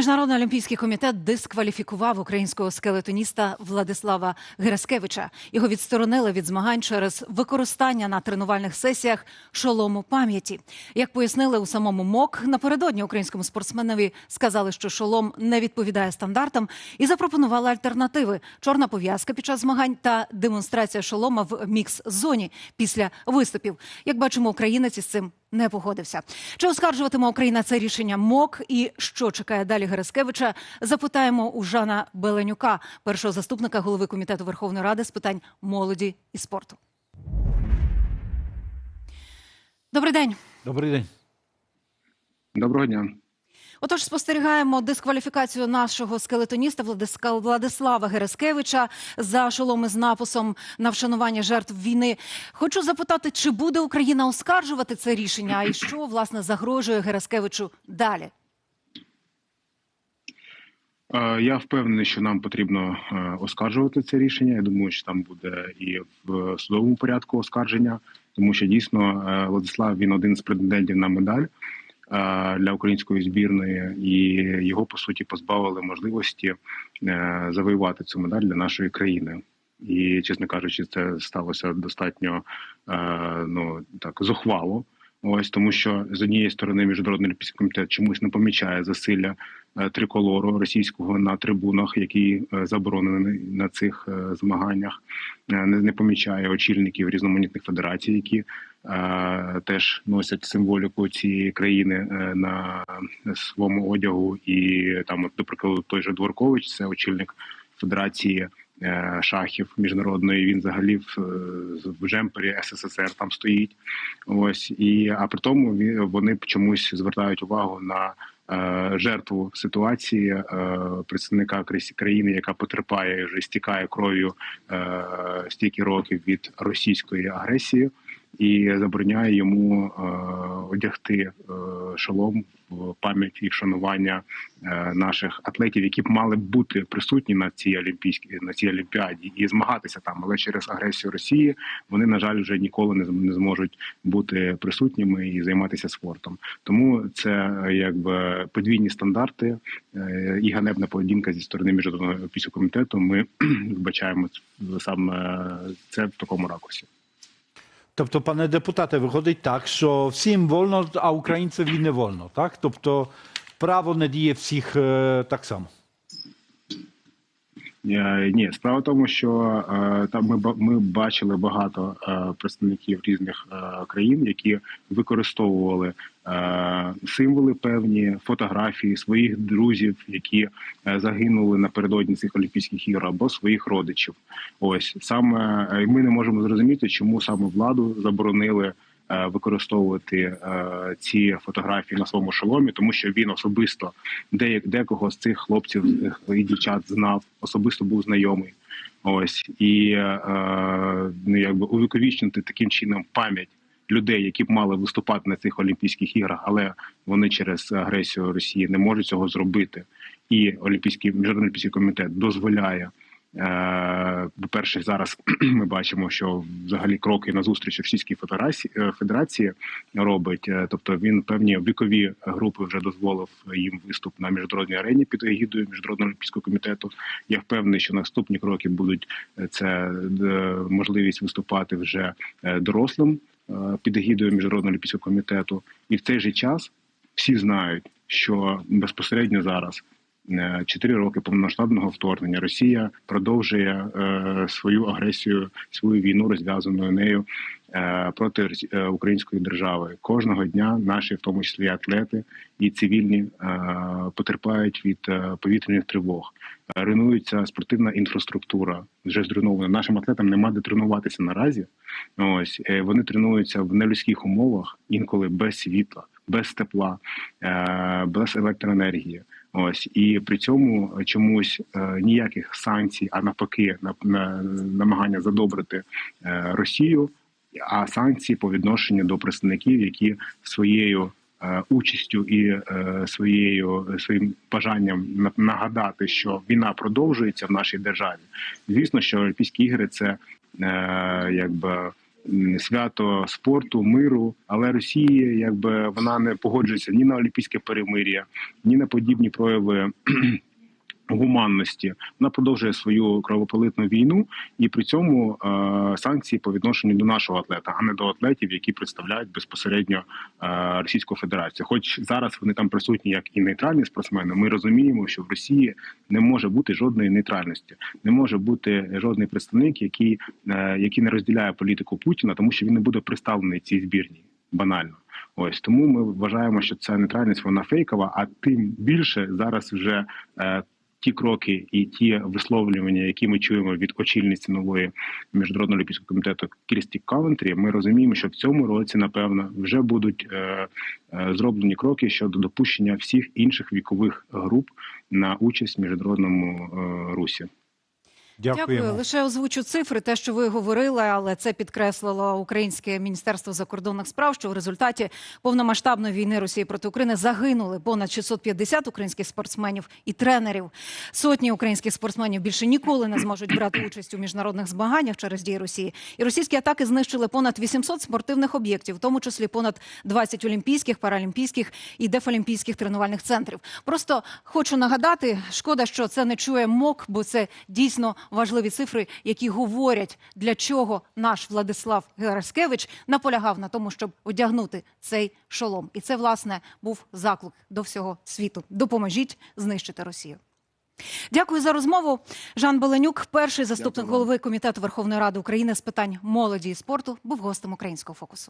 Міжнародний олімпійський комітет дискваліфікував українського скелетоніста Владислава Гераскевича. Його відсторонили від змагань через використання на тренувальних сесіях шолому пам'яті. Як пояснили у самому МОК, напередодні українському спортсменові сказали, що шолом не відповідає стандартам, і запропонували альтернативи: чорна пов'язка під час змагань та демонстрація шолома в мікс-зоні після виступів. Як бачимо, українець із цим не погодився. Чи оскаржуватиме Україна це рішення МОК і що чекає далі Гераскевича? Запитаємо у Жана Беленюка, першого заступника голови комітету Верховної Ради з питань молоді і спорту. Добрий день. Добрий день. Доброго дня. Отож, спостерігаємо дискваліфікацію нашого скелетоніста Владислава Гераскевича за шоломи з написом на вшанування жертв війни. Хочу запитати, чи буде Україна оскаржувати це рішення, і що власне загрожує Гераскевичу далі? Е, Я впевнений, що нам потрібно е, оскаржувати це рішення. Я думаю, що там буде і в судовому порядку оскарження, тому що дійсно е, Владислав він один з претендентів на медаль для української збірної, і його по суті позбавили можливості е, завоювати цю медаль для нашої країни. І, чесно кажучи, це сталося достатньо е, ну так зухвало. Ось тому, що з однієї сторони міжнародний олімпійський комітет чомусь не помічає засилля е, триколору російського на трибунах, який е, заборонений на цих е, змаганнях, не, помічає очільників різноманітних федерацій, які теж носять символіку цієї країни на своєму одягу. І там, прикладу, той же Дворкович, це очільник федерації. Е, Шахів міжнародної він взагалі в, е, в джемпері СССР там стоїть. Ось і а при тому вони чомусь звертають увагу на е, жертву ситуації представника країни, яка потерпає вже стікає кров'ю стільки років від російської агресії, і забороняє йому е, одягти е, шолом в пам'ять і вшанування е, наших атлетів, які б мали бути присутні на цій олімпійській на цій олімпіаді і змагатися там, але через агресію Росії вони на жаль вже ніколи не не зможуть бути присутніми і займатися спортом. Тому це якби подвійні стандарти і ганебна поведінка зі сторони міжнародного олімпійського комітету. Ми вбачаємо саме це в такому ракурсі. Тобто, пане депутате, виходить так, що всім вольно, а українцеві не вольно, так? Тобто право не діє всіх е, так само. Е, Ні, справа в тому, що е, там ми ми бачили багато представників різних країн, які використовували символи певні фотографії своїх друзів, які е, загинули напередодні цих олімпійських ігор або своїх родичів. Ось саме е, ми не можемо зрозуміти, чому саме владу заборонили. е, Використовувати е, ці фотографії на своєму шоломі, тому що він особисто деяк, декого з цих хлопців е, і дівчат знав, особисто був знайомий. Ось і е, ну, якби увіковічнити таким чином пам'ять людей, які б мали виступати на цих Олімпійських іграх, але вони через агресію Росії не можуть цього зробити. І Олімпійський міжнародний олімпійський комітет дозволяє. Е, По-перше, зараз ми бачимо, що взагалі кроки на зустріч Російській е, Федерації робить. Е, Тобто він певні вікові групи вже дозволив їм виступ на міжнародній арені під егідою міжнародного олімпійського комітету. Я впевнений, що наступні кроки будуть це можливість виступати вже дорослим під егідою міжнародного олімпійського комітету, і в цей же час всі знають, що безпосередньо зараз. е, Чотири роки повномасштабного вторгнення Росія продовжує е, свою агресію, свою війну розв'язаною нею е, проти е, української держави. Кожного дня наші, в тому числі атлети і цивільні, е, потерпають від е, повітряних тривог. Е, Руйнується спортивна інфраструктура. Вже зруйнована. Нашим атлетам нема де тренуватися наразі. Ось е, вони тренуються в нелюдських умовах, інколи без світла, без тепла, е, без електроенергії. Ось і при цьому чомусь е, ніяких санкцій, а навпаки, на, на намагання задобрити е, Росію, а санкції по відношенню до представників, які своєю е, участю і е, своєю своїм бажанням на- нагадати, що війна продовжується в нашій державі. Звісно, що Олімпійські ігри це е, якби свято спорту, миру. Але Росія, якби вона не погоджується ні на олімпійське перемир'я, ні на подібні прояви. Гуманності вона продовжує свою кровопролитну війну, і при цьому е, санкції по відношенню до нашого атлета, а не до атлетів, які представляють безпосередньо е, Російську Федерацію. Хоч зараз вони там присутні як і нейтральні спортсмени, ми розуміємо, що в Росії не може бути жодної нейтральності, не може бути жодний представник, який, е, який не розділяє політику Путіна, тому що він не буде представлений цій збірній банально. Ось тому ми вважаємо, що ця нейтральність вона фейкова. А тим більше зараз вже е, ті кроки і ті висловлювання, які ми чуємо від очільниці нової міжнародного олімпійського комітету Крісті Кавентрі, ми розуміємо, що в цьому році, напевно, вже будуть е, е, зроблені кроки щодо допущення всіх інших вікових груп на участь в міжнародному е, русі. Дякуємо. Дякую. Лише озвучу цифри, те, що ви говорили, але це підкреслило Українське міністерство закордонних справ, що в результаті повномасштабної війни Росії проти України загинули понад 650 українських спортсменів і тренерів. Сотні українських спортсменів більше ніколи не зможуть брати участь у міжнародних змаганнях через дії Росії. І російські атаки знищили понад 800 спортивних об'єктів, в тому числі понад 20 олімпійських, паралімпійських і дефолімпійських тренувальних центрів. Просто хочу нагадати, шкода, що це не чує МОК, бо це дійсно важливі цифри, які говорять, для чого наш Владислав Гераскевич наполягав на тому, щоб одягнути цей шолом. І це власне був заклик до всього світу. Допоможіть знищити Росію. Дякую за розмову. Жан Беленюк, перший заступник Дякую голови комітету Верховної Ради України з питань молоді і спорту, був гостем українського фокусу.